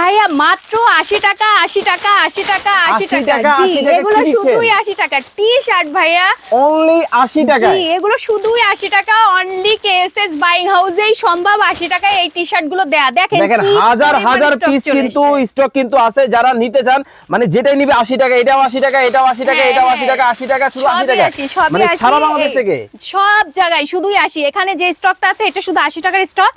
ভাইয়া মাত্র আশি টাকা আশি টাকা আশি টাকা আশি টাকা। টাকা, জি এগুলো শুধুই আশি টাকা। টি শার্ট ভাইয়া। অনলি আশি টাকায়? জি এগুলো শুধুই আশি টাকা। অনলি কেএসএস বাইং হাউসেই সম্ভব আশি টাকায় এই টি শার্টগুলো দেয়া। দেখেন দেখেন হাজার হাজার পিস কিন্তু স্টক কিন্তু আছে। যারা নিতে চান মানে যেটাই নিবে আশি টাকা এটাও আশি টাকা এটাও আশি টাকা হ্যাঁ, এটাও আশি হ্যাঁ। টাকা আশি টাকা শুধু আশি টাকা। মানে সারা বাংলাদেশ থেকে? সব জায়গায় শুধুই আশি। এখানে যে স্টকটা আছে এটা শুধু আশি টাকার স্টক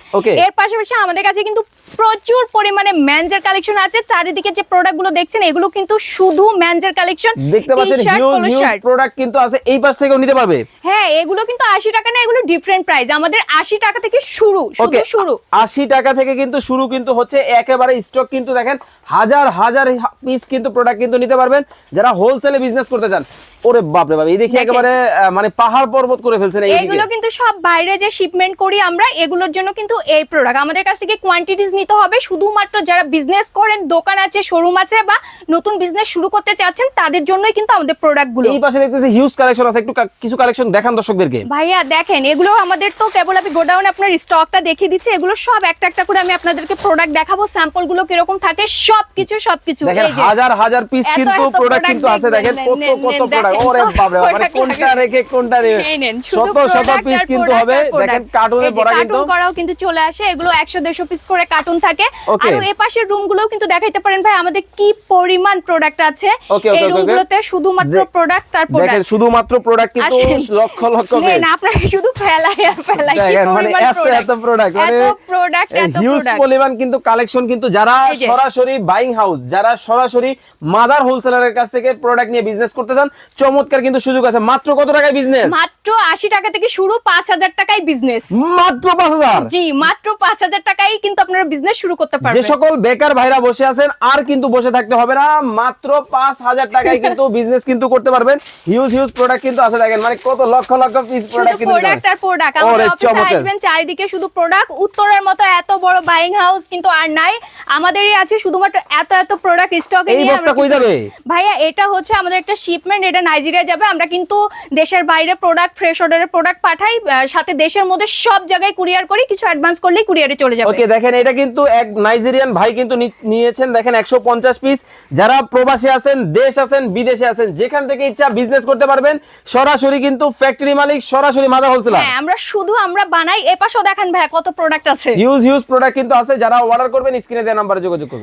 এর পাশাপাশি আমাদের কাছে কিন্তু প্রচুর পরিমাণে ম্যানজের কালেকশন আছে। চারিদিকে যে প্রোডাক্টগুলো দেখছেন এগুলো কিন্তু শুধু ম্যানজের কালেকশন দেখতে পাচ্ছেন হিউজ হিউজ প্রোডাক্ট কিন্তু আছে এই পাশ থেকেও নিতে পারবে? হ্যাঁ এগুলো কিন্তু আশি টাকা না এগুলো ডিফারেন্ট প্রাইস আমাদের আশি টাকা থেকে শুরু শুধু শুরু। আশি টাকা থেকে কিন্তু শুরু কিন্তু হচ্ছে একেবারে স্টক কিন্তু দেখেন হাজার হাজার পিস কিন্তু প্রোডাক্ট কিন্তু নিতে পারবেন। যারা হোলসেলে বিজনেস করতে চান ওরে বাপরে বাপ এই দেখি একেবারে মানে পাহাড় পর্বত করে ফেলছেন এই এগুলো কিন্তু সব বাইরে যে শিপমেন্ট করি আমরা এগুলোর জন্য কিন্তু এই প্রোডাক্ট আমাদের কাছ থেকে কোয়ান্টিটিস নিতে হবে শুধুমাত্র যারা বিজনেস করেন দোকান আছে শোরুম আছে বা নতুন বিজনেস শুরু করতে চাচ্ছেন তাদের জন্যই কিন্তু আমাদের প্রোডাক্টগুলো। এই পাশে দেখতেছি হিউজ কালেকশন আছে একটু কিছু কালেকশন দেখান দর্শকদেরকে। ভাইয়া দেখেন এগুলো আমাদের তো কেবল আমি গোডাউনে আপনার স্টকটা দেখিয়ে দিচ্ছি এগুলো সব একটা একটা করে আমি আপনাদেরকে প্রোডাক্ট দেখাবো স্যাম্পলগুলো কীরকম থাকে সবকিছু সবকিছু। হাজার হাজার পিস কিন্তু প্রোডাক্ট কিন্তু আছে দেখেন কত কত প্রোডাক্ট দেখেন, ওরে কত মানে কোনটা রেখে কোনটা নেবে এই নেন, শুধু শত শত পিস কিন্তু হবে। দেখেন কার্টুনে এই যে কার্টুন করাও কিন্তু চলে আসে এগুলো একশো দেড়শো পিস করে কার্টুন থাকে। আর এ পাশের রুম কিন্তু দেখাইতে পারেন ভাই আমাদের কি পরিমাণ প্রোডাক্ট আছে। Okay, okay, এই okay, রুম okay. গুলোতে শুধুমাত্র প্রোডাক্ট আর দেখেন শুধুমাত্র প্রোডাক্ট কিন্তু লক্ষ লক্ষ নেন পিস আপনাকে শুধু ফেলাই আর ফেলাই কি মানে এত এত প্রোডাক্ট মানে এত প্রোডাক্ট এত প্রোডাক্ট পরিমাণ কিন্তু কালেকশন কিন্তু যারা সরাসরি বাইং হাউস যারা সরাসরি মাদার হোলসেলারের কাছ থেকে প্রোডাক্ট নিয়ে বিজনেস করতে চান চমৎকার কিন্তু সুযোগ আছে। মাত্র কত টাকায় বিজনেস মাত্র আশি টাকা থেকে শুরু পাঁচ হাজার টাকায় বিজনেস মাত্র পাঁচ হাজার? জি মাত্র পাঁচ হাজার টাকায় কিন্তু আপনারা বিজনেস শুরু করতে যে সকল বেকার ভাইরা বসে আছেন আর কিন্তু বসে থাকতে হবে না মাত্র পাঁচ হাজার টাকায় কিন্তু বিজনেস কিন্তু করতে পারবেন। হিউজ হিউজ প্রোডাক্ট কিন্তু আছে দেখেন মানে কত লক্ষ লক্ষ পিস প্রোডাক্ট কিন্তু প্রোডাক্ট আর প্রোডাক্ট আমাদের অফিসে আসবেন চারিদিকে শুধু প্রোডাক্ট উত্তরের মতো এত বড় বাইং হাউস কিন্তু আর নাই। আমাদেরই আছে শুধুমাত্র এত এত প্রোডাক্ট স্টকে এই নিয়ে আমরা কই যাবে? ভাইয়া এটা হচ্ছে আমাদের একটা শিপমেন্ট এটা নাইজেরিয়া যাবে আমরা কিন্তু দেশের বাইরে প্রোডাক্ট ফ্রেশ অর্ডারের প্রোডাক্ট পাঠাই সাথে দেশের মধ্যে সব জায়গায় কুরিয়ার করি কিছু অ্যাডভান্স করলেই কুরিয়ারে চলে যাবে। ওকে দেখেন এটা কিন্তু এক নাইজেরিয়ান ভাই কিন্তু নিয়েছেন দেখেন একশো পঞ্চাশ পিস যারা প্রবাসী আছেন দেশ আছেন বিদেশে আছেন যেখান থেকে ইচ্ছা বিজনেস করতে পারবেন সরাসরি কিন্তু ফ্যাক্টরি মালিক সরাসরি মাদার হোলসেলার হ্যাঁ আমরা শুধু আমরা বানাই এ পাশেও দেখেন ভাই কত প্রোডাক্ট আছে। হিউজ হিউজ প্রোডাক্ট কিন্তু আছে যারা অর্ডার করবেন স্ক্রিনে দেওয়া নাম্বারে যোগাযোগ করবেন।